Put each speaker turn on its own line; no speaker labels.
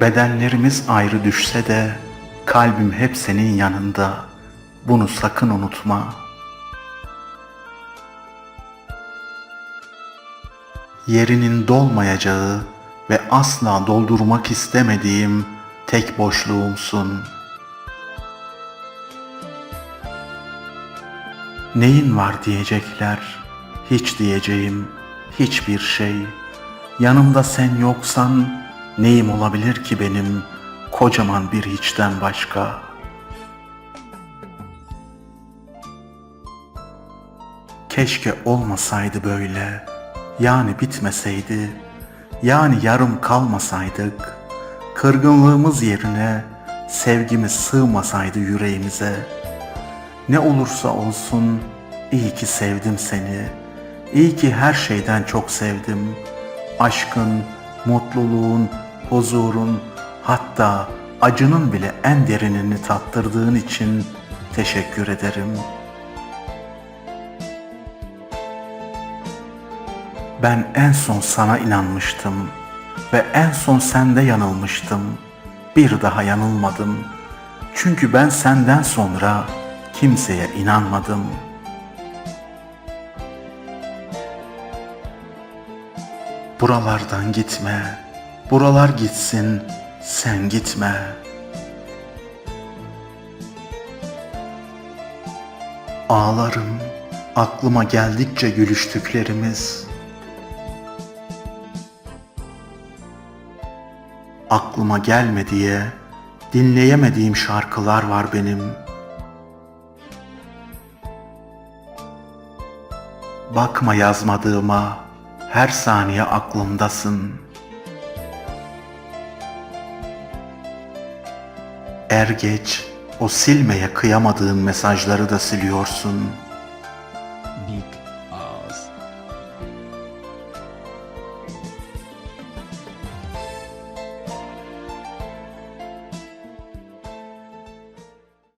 Bedenlerimiz ayrı düşse de kalbim hep senin yanında. Bunu sakın unutma. Yerinin dolmayacağı ve asla doldurmak istemediğim tek boşluğumsun. Neyin var diyecekler, hiç diyeceğim, hiçbir şey. Yanımda sen yoksan neyim olabilir ki benim kocaman bir hiçten başka? Keşke olmasaydı böyle, yani bitmeseydi, yani yarım kalmasaydık, kırgınlığımız yerine sevgimiz sığmasaydı yüreğimize. Ne olursa olsun iyi ki sevdim seni. İyi ki her şeyden çok sevdim. Aşkın, mutluluğun, huzurun, hatta acının bile en derinini tattırdığın için teşekkür ederim. Ben en son sana inanmıştım ve en son sende yanılmıştım. Bir daha yanılmadım. Çünkü ben senden sonra kimseye inanmadım. Buralardan gitme. Buralar gitsin, sen gitme. Ağlarım aklıma geldikçe gülüştüklerimiz. Aklıma gelme diye dinleyemediğim şarkılar var benim. Bakma yazmadığıma, her saniye aklımdasın. Er geç o silmeye kıyamadığın mesajları da siliyorsun.